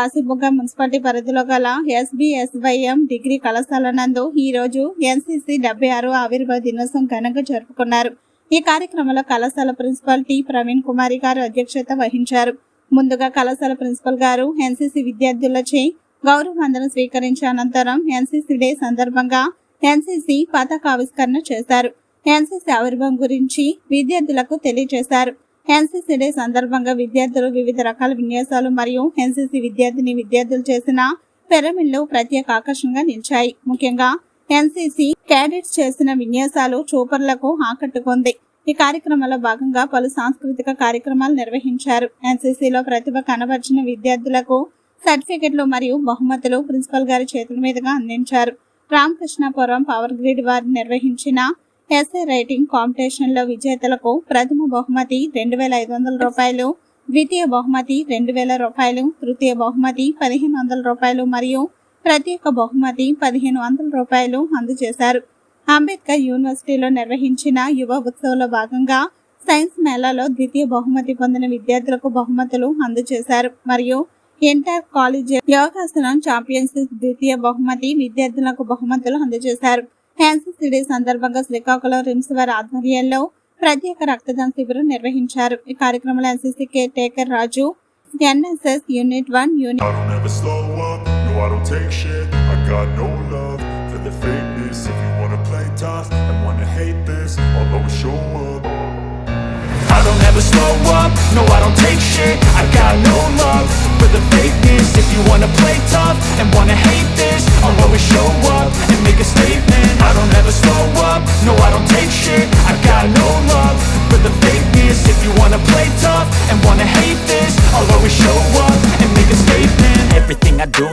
Kashibugga municipality పరిధిలో గల ఎస్బిఎస్వైఎం degree కళాశాల నందు ఈ రోజు ఎన్సీసీ డెబ్బై ఆరు ఆవిర్భావ దినోత్సవం ఘనంగా జరుపుకున్నారు. ఈ కార్యక్రమంలో కళాశాల ప్రిన్సిపాల్ టి ప్రవీణ్ కుమారి గారు అధ్యక్షత వహించారు. ముందుగా కళాశాల ప్రిన్సిపల్ గారు ఎన్సీసీ విద్యార్థులచే గౌరవ వందనం స్వీకరించిన అనంతరం ఎన్సీసీ డే సందర్భంగా ఎన్సీసీ పతాక ఆవిష్కరణ చేశారు. ఎన్సీసీ ఆవిర్భావం గురించి విద్యార్థులకు తెలియజేశారు. ఎన్సీసీ డే సందర్భంగా విద్యార్థులు వివిధ రకాల విన్యాసాలు మరియు ఎన్సీసీ విద్యార్థిని విద్యార్థులు చేసిన పిరమిడ్లు ప్రత్యేక ఆకర్షణగా నిలిచాయి. ముఖ్యంగా ఎన్సీసీ క్యాడెట్స్ చేసిన విన్యాసాలు చూపర్లకు ఆకట్టుకుంది. ఈ కార్యక్రమంలో భాగంగా పలు సాంస్కృతిక కార్యక్రమాలు నిర్వహించారు. ఎన్సీసీలో ప్రతిభ కనబర్చిన విద్యార్థులకు సర్టిఫికెట్లు మరియు బహుమతులు ప్రిన్సిపల్ గారి చేతుల మీదుగా అందించారు. రామకృష్ణాపురం పవర్ గ్రిడ్ వారు నిర్వహించిన ఎస్ఏ రైటింగ్ కాంపిటీషన్లో విజేతలకు ప్రథమ బహుమతి రెండు వేల ఐదు వందల రూపాయలు ద్వితీయ బహుమతి రెండు వేల రూపాయలు తృతీయ బహుమతి పదిహేను వందల రూపాయలు మరియు ప్రత్యేక బహుమతి పదిహేను వందల రూపాయలు అందజేశారు. అంబేద్కర్ యూనివర్సిటీలో నిర్వహించిన యువ ఉత్సవంలో భాగంగా సైన్స్ మేళాలో ద్వితీయ బహుమతి పొందిన విద్యార్థులకు బహుమతులు అందజేశారు. మరియు ఇంటర్ కాలేజ్ యోగాసనం ఛాంపియన్షిప్ ద్వితీయ బహుమతి విద్యార్థులకు బహుమతులు అందజేశారు. క్యాన్సర్ సిటీ సందర్భంగా శ్రీకాకుళం రిమ్స్ వారి ఆధ్వర్యంలో ప్రత్యేక రక్తదాన శిబిరం నిర్వహించారు. ఈ కార్యక్రమంలో NCC caretaker Raju NSS unit one unit I don't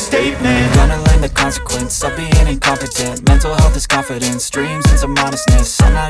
statement. Gonna learn the consequence of being incompetent. Mental health is confidence, dreams and some honestness I'm not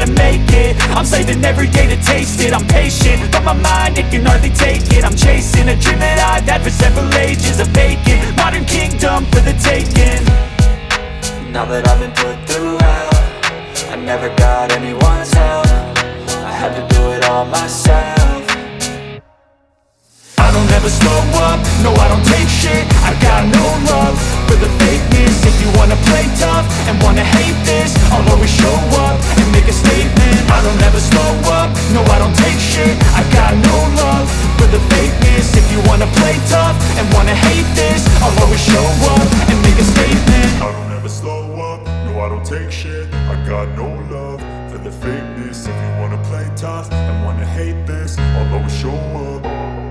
I'm every day to taste it. I'm patient, but my mind, it can hardly take it. I'm chasing a dream that I've had for several ages A vacant, modern kingdom for the taking. Now that I've been put through hell I never got anyone's help. I had to do it all myself. I don't ever slow up, no I don't take shit. I got no and wanna hate this I'll always show up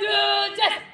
just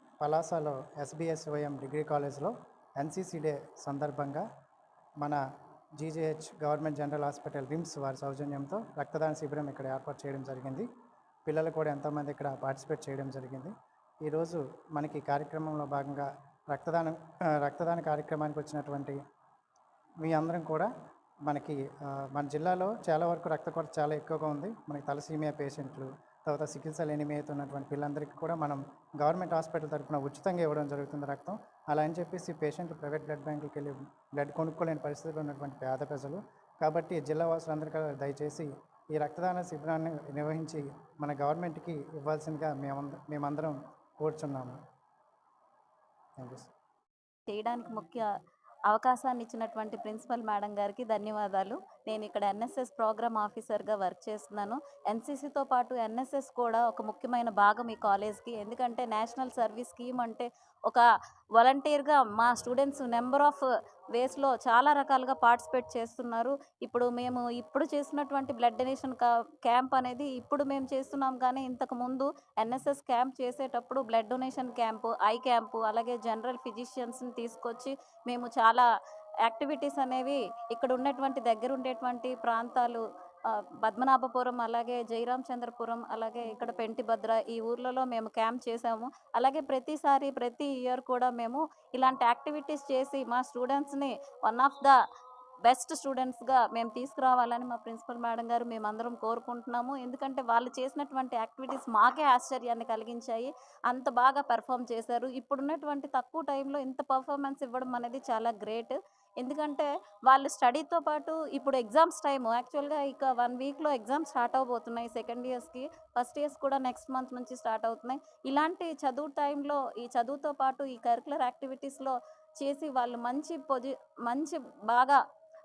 పలాసలో SBSYM degree కాలేజ్లో NCC day సందర్భంగా మన GJH government general hospital RIMS వారి సౌజన్యంతో రక్తదాన శిబిరం ఇక్కడ ఏర్పాటు చేయడం జరిగింది. పిల్లలు కూడా ఎంతోమంది ఇక్కడ పార్టిసిపేట్ చేయడం జరిగింది. ఈరోజు మనకి కార్యక్రమంలో భాగంగా రక్తదానం రక్తదాన కార్యక్రమానికి వచ్చినటువంటి మీ అందరం కూడా మనకి మన జిల్లాలో చాలా వరకు రక్త కొరత చాలా ఎక్కువగా ఉంది. మనకి తలసీమియా పేషెంట్లు తర్వాత చికిత్స ఎనిమియాతో ఉన్నటువంటి పిల్లలందరికీ కూడా మనం గవర్నమెంట్ హాస్పిటల్ తరఫున ఉచితంగా ఇవ్వడం జరుగుతుంది రక్తం. అలా అని చెప్పేసి పేషెంట్ ప్రైవేట్ బ్లడ్ బ్యాంకుకి వెళ్ళి బ్లడ్ కొనుక్కోలేని పరిస్థితిలో ఉన్నటువంటి పేద ప్రజలు. కాబట్టి జిల్లా వాసులందరికీ దయచేసి ఈ రక్తదాన శిబిరాన్ని నిర్వహించి మన గవర్నమెంట్కి ఇవ్వాల్సిందిగా మేమంద మేమందరం కోరుచున్నాము. Thank you sir. చేయడానికి ముఖ్య అవకాశాన్ని ఇచ్చినటువంటి ప్రిన్సిపల్ మేడం గారికి ధన్యవాదాలు. నేను ఇక్కడ ఎన్ఎస్ఎస్ ప్రోగ్రామ్ ఆఫీసర్గా వర్క్ చేస్తున్నాను. ఎన్సీసీతో పాటు ఎన్ఎస్ఎస్ కూడా ఒక ముఖ్యమైన భాగం ఈ కాలేజ్కి. ఎందుకంటే నేషనల్ సర్వీస్ స్కీమ్ అంటే ఒక వాలంటీర్గా మా స్టూడెంట్స్ నెంబర్ ఆఫ్ వేస్లో చాలా రకాలుగా పార్టిసిపేట్ చేస్తున్నారు. ఇప్పుడు మేము ఇప్పుడు చేసినటువంటి బ్లడ్ డొనేషన్ క్యాంప్ అనేది ఇప్పుడు మేము చేస్తున్నాం కానీ ఇంతకు ముందు ఎన్ఎస్ఎస్ క్యాంప్ చేసేటప్పుడు blood donation camp eye camp అలాగే జనరల్ ఫిజిషియన్స్ని తీసుకొచ్చి మేము చాలా యాక్టివిటీస్ అనేవి ఇక్కడ ఉన్నటువంటి దగ్గర ఉండేటువంటి ప్రాంతాలు పద్మనాభపురం అలాగే జయరాం చంద్రపురం అలాగే ఇక్కడ పెంటిభద్ర ఈ ఊర్లలో మేము క్యాంప్ చేసాము అలాగే ప్రతిసారి ప్రతి ఇయర్ కూడా మేము ఇలాంటి యాక్టివిటీస్ చేసి మా స్టూడెంట్స్ని వన్ ఆఫ్ ద బెస్ట్ స్టూడెంట్స్గా మేము తీసుకురావాలని మా ప్రిన్సిపల్ మేడం గారు మేమందరం కోరుకుంటున్నాము. ఎందుకంటే వాళ్ళు చేసినటువంటి యాక్టివిటీస్ మాకే ఆశ్చర్యాన్ని కలిగించాయి. అంత బాగా పెర్ఫామ్ చేశారు. ఇప్పుడున్నటువంటి తక్కువ టైంలో ఇంత పర్ఫార్మెన్స్ ఇవ్వడం అనేది చాలా గ్రేట్. ఎందుకంటే వాళ్ళు స్టడీతో పాటు ఇప్పుడు ఎగ్జామ్స్ టైము. యాక్చువల్గా ఇక వన్ వీక్లో ఎగ్జామ్స్ స్టార్ట్ అవబోతున్నాయి. సెకండ్ ఇయర్స్కి. ఫస్ట్ ఇయర్స్ కూడా నెక్స్ట్ మంత్ నుంచి స్టార్ట్ అవుతున్నాయి. ఇలాంటి చదువు టైంలో ఈ చదువుతో పాటు ఈ కరికులర్ యాక్టివిటీస్లో చేసి వాళ్ళు మంచి పొజి మంచి బాగా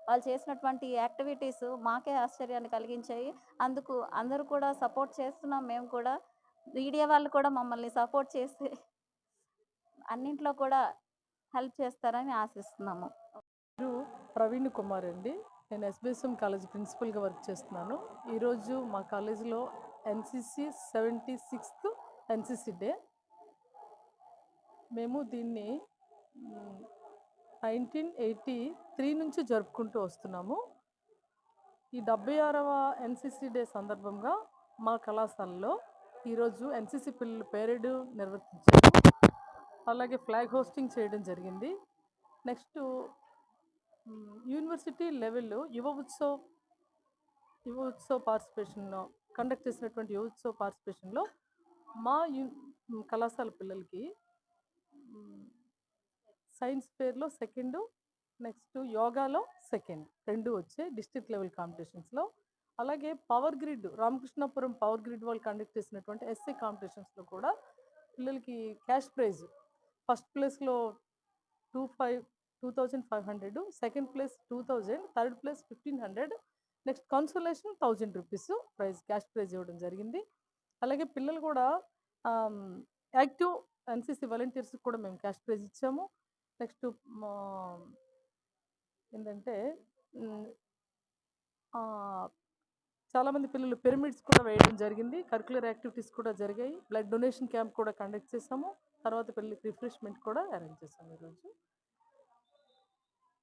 వాళ్ళు చేసినటువంటి యాక్టివిటీస్ మాకే ఆశ్చర్యాన్ని కలిగించాయి. అందుకు అందరూ కూడా సపోర్ట్ చేస్తున్నాం. మేము కూడా మీడియా వాళ్ళు కూడా మమ్మల్ని సపోర్ట్ చేసి అన్నింట్లో కూడా హెల్ప్ చేస్తారని ఆశిస్తున్నాము. పేరు ప్రవీణ్ కుమార్ అండి. నేను ఎస్బిఎస్ఎం కాలేజ్ ప్రిన్సిపల్గా వర్క్ చేస్తున్నాను. ఈరోజు మా కాలేజీలో NCC seventy sixth NCC day మేము దీన్ని నైన్టీన్ ఎయిటీ త్రీ నుంచి జరుపుకుంటూ వస్తున్నాము. ఈ డెబ్బై ఆరవ ఎన్సిసి డే సందర్భంగా మా కళాశాలలో ఈరోజు ఎన్సిసి పిల్లల పేరేడ్ నిర్వర్తించారు. అలాగే ఫ్లాగ్ హోస్టింగ్ చేయడం జరిగింది. నెక్స్ట్ యూనివర్సిటీ లెవెల్లో యువ ఉత్సవ్ యువ ఉత్సవ్ పార్టిసిపేషన్లో కండక్ట్ చేసినటువంటి యువ ఉత్సవ్ పార్టిసిపేషన్లో మా యూ కళాశాల పిల్లలకి సైన్స్ ఫేర్లో సెకండ్ నెక్స్ట్ యోగాలో సెకండ్ రెండు వచ్చే డిస్ట్రిక్ట్ లెవెల్ కాంపిటీషన్స్లో అలాగే power grid Ramakrishnapuram power grid వాళ్ళు కండక్ట్ చేసినటువంటి ఎస్సీ కాంపిటీషన్స్లో కూడా పిల్లలకి క్యాష్ ప్రైజ్ ఫస్ట్ ప్లేస్లో two five two thousand five hundred second place two thousand third place fifteen hundred next consolation thousand rupees prize cash prize ఇవ్వడం జరిగింది. అలాగే పిల్లలు కూడా యాక్టివ్ ఎన్సీసీ వాలంటీర్స్కి కూడా మేము క్యాష్ ప్రైజ్ ఇచ్చాము. నెక్స్ట్ ఏంటంటే చాలామంది పిల్లలు పిరమిడ్స్ కూడా వేయడం జరిగింది. కరికులర్ యాక్టివిటీస్ కూడా జరిగాయి. బ్లడ్ డొనేషన్ క్యాంప్ కూడా కండక్ట్ చేసాము. తర్వాత పిల్లలకి రిఫ్రెష్మెంట్ కూడా అరేంజ్ చేసాము ఈరోజు.